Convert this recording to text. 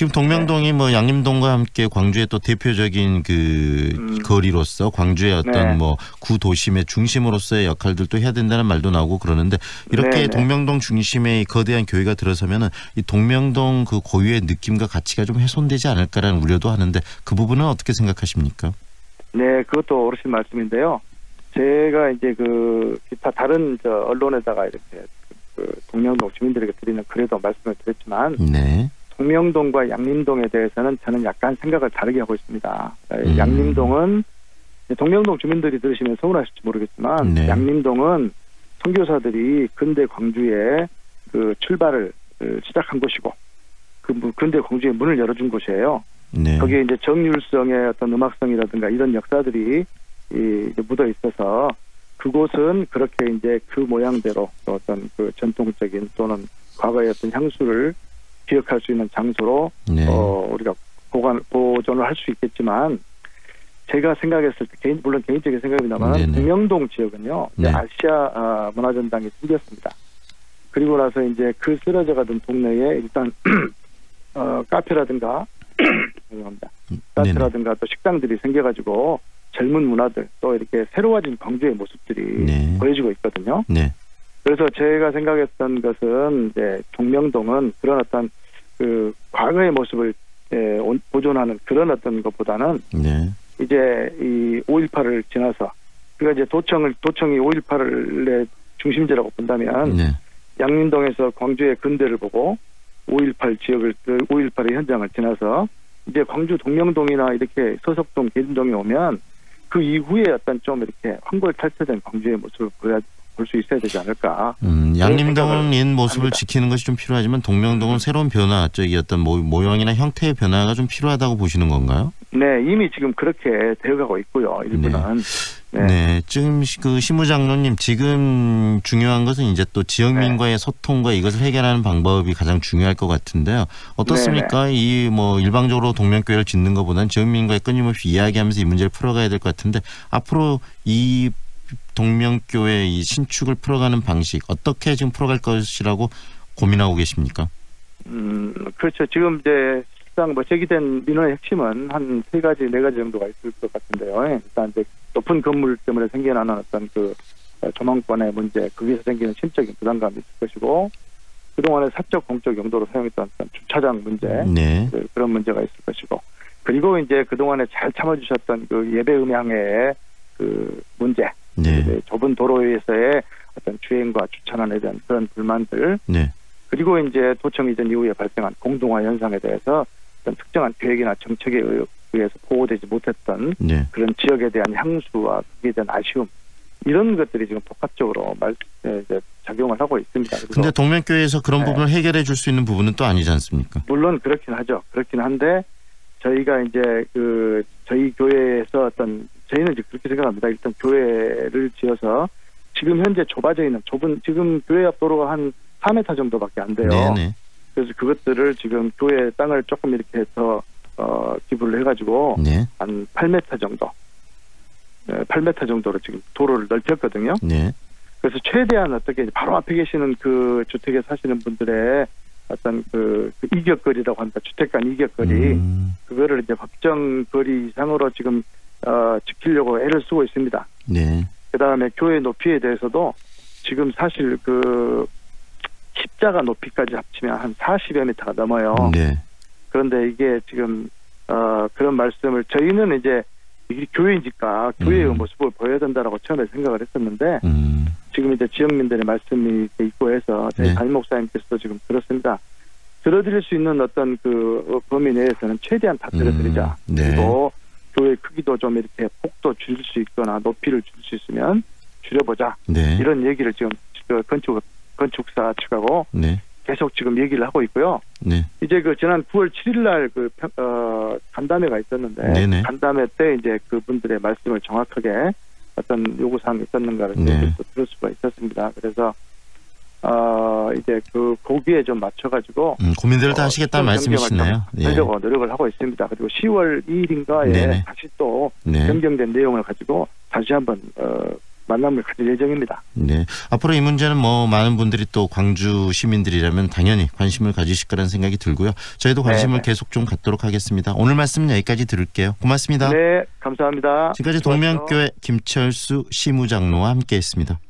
지금 동명동이 뭐 양림동과 함께 광주의 또 대표적인 그 음. 거리로서 광주의 어떤 네. 뭐 구도심의 중심으로서의 역할들도 해야 된다는 말도 나오고 그러는데 이렇게 네, 네. 동명동 중심에 이 거대한 교회가 들어서면은 이 동명동 그 고유의 느낌과 가치가 좀 훼손되지 않을까라는 우려도 하는데 그 부분은 어떻게 생각하십니까? 네, 그것도 옳으신 말씀인데요. 제가 이제 그 기타 다른 저 언론에다가 이렇게 그 동명동 주민들에게 드리는 글에도 말씀을 드렸지만 네. 동명동과 양림동에 대해서는 저는 약간 생각을 다르게 하고 있습니다. 음. 양림동은 동명동 주민들이 들으시면 서운하실지 모르겠지만 네. 양림동은 선교사들이 근대 광주에 그 출발을 어, 시작한 곳이고 그 문- 근대 광주에 문을 열어준 곳이에요. 네. 거기에 이제 정율성의 어떤 음악성이라든가 이런 역사들이 이 묻어 있어서 그곳은 그렇게 이제 그 모양대로 또 어떤 그 전통적인 또는 과거의 어떤 향수를 기억할 수 있는 장소로 네. 어 우리가 보관 보존을 할 수 있겠지만 제가 생각했을 때 개인 물론 개인적인 생각입니다만 네네. 동명동 지역은요 네. 아시아 아, 문화전당이 생겼습니다. 그리고 나서 이제 그 쓰러져 가던 동네에 일단 어, 카페라든가 죄송합니다. 카페라든가 또 식당들이 생겨가지고 젊은 문화들 또 이렇게 새로워진 광주의 모습들이 네. 보여지고 있거든요. 네. 그래서 제가 생각했던 것은 이제 동명동은 그런 어떤 그 과거의 모습을 에, 온- 보존하는 그런 어떤 것보다는 네. 이제 이 5.18을 지나서 그러니까 이제 도청을 도청이 5.18의 중심지라고 본다면 네. 양림동에서 광주의 근대를 보고 5.18 지역을 5.18의 현장을 지나서 이제 광주 동명동이나 이렇게 서석동 계림동에 오면 그 이후에 어떤 좀 이렇게 황골탈퇴된 광주의 모습을 보여 볼 수 있어야 되지 않을까. 음, 옛 모습을 합니다. 지키는 것이 좀 필요하지만 동명동은 새로운 변화, 저기 어떤 모, 모형이나 형태의 변화가 좀 필요하다고 보시는 건가요? 네, 이미 지금 그렇게 되어가고 있고요. 일부는. 네. 네. 지금 시- 그 시무장로님 지금 중요한 것은 이제 또 지역민과의 네. 소통과 이것을 해결하는 방법이 가장 중요할 것 같은데요. 어떻습니까? 네, 이뭐 일방적으로 동명교회를 짓는 것보다는 지역민과의 끊임없이 이야기하면서 이 문제를 풀어가야 될 것 같은데 앞으로 이 동명교회 이 신축을 풀어가는 방식 어떻게 지금 풀어갈 것이라고 고민하고 계십니까? 음, 그렇죠. 지금 이제 실상 뭐 제기된 민원의 핵심은 한 세 가지, 네 가지 정도가 있을 것 같은데요. 예, 일단 이제 높은 건물 때문에 생겨나는 어떤 그 어, 조망권의 문제, 거기서 생기는 심적인 부담감이 있을 것이고, 그동안에 사적 공적 용도로 사용했던 주차장 문제, 네. 그, 그런 문제가 있을 것이고, 그리고 이제 그동안에 잘 참아주셨던 그 예배 음향의 그 문제, 네. 이제 좁은 도로에서의 어떤 주행과 주차난에 대한 그런 불만들, 네. 그리고 이제 도청 이전 이후에 발생한 공동화 현상에 대해서 어떤 특정한 계획이나 정책에 의- 의해서 보호되지 못했던 네. 그런 지역에 대한 향수와 그에 대한 아쉬움 이런 것들이 지금 복합적으로 말, 예, 이제 작용을 하고 있습니다. 그래서 근데 동명교회에서 그런 네. 부분을 해결해 줄 수 있는 부분은 또 아니지 않습니까? 물론 그렇긴 하죠. 그렇긴 한데 저희가 이제 그 저희 교회에서 어떤 저희는 이제 그렇게 생각합니다. 일단 교회를 지어서 지금 현재 좁아져 있는 좁은 지금 교회 앞 도로가 한 4m 정도밖에 안 돼요. 네네. 그래서 그것들을 지금 교회 땅을 조금 이렇게 더 어, 기부를 해가지고 네. 한 8m 정도, 네, 8m 정도로 지금 도로를 넓혔거든요. 네. 그래서 최대한 어떻게 바로 앞에 계시는 그 주택에 사시는 분들의 어떤 그, 그 이격거리라고 합니다. 주택 간 이격거리 음, 그거를 이제 법정 거리 이상으로 지금 어, 지키려고 애를 쓰고 있습니다. 네. 그 다음에 교회 높이에 대해서도 지금 사실 그 십자가 높이까지 합치면 한 40여 미터가 넘어요. 네. 그런데 이게 지금 어 그런 말씀을 저희는 이제 이게 교회이니까 교회의 음. 모습을 보여야 된다라고 처음에 생각을 했었는데 음, 지금 이제 지역민들의 말씀이 있고 해서 저희 네. 담임 목사님께서도 지금 들었습니다. 들어드릴 수 있는 어떤 그 어, 범위 내에서는 최대한 다 들어드리자. 음, 네. 그리고 교회 크기도 좀 이렇게 폭도 줄일 수 있거나 높이를 줄일 수 있으면 줄여보자. 네. 이런 얘기를 지금 그 건축 건축사 측하고 네. 계속 지금 얘기를 하고 있고요. 네. 이제 그 지난 9월 7일 날 그 어, 간담회가 있었는데 네네. 간담회 때 이제 그분들의 말씀을 정확하게 어떤 요구 사항이 있었는가를 네. 들을 수가 있었습니다. 그래서 어 이제 그 거기에 좀 맞춰가지고 음, 고민들을 다 어, 하시겠다는 말씀이시네요. 좀 하려고 노력을 하고 있습니다. 그리고 10월 2일인가에 네네. 다시 또 네. 변경된 내용을 가지고 다시 한번 어, 만남을 가질 예정입니다. 네. 앞으로 이 문제는 뭐 많은 분들이 또 광주 시민들이라면 당연히 관심을 가지실 거라는 생각이 들고요. 저희도 관심을 네. 계속 좀 갖도록 하겠습니다. 오늘 말씀 여기까지 들을게요. 고맙습니다. 네, 감사합니다. 지금까지. 동명교회 김철수 시무장로와 함께했습니다.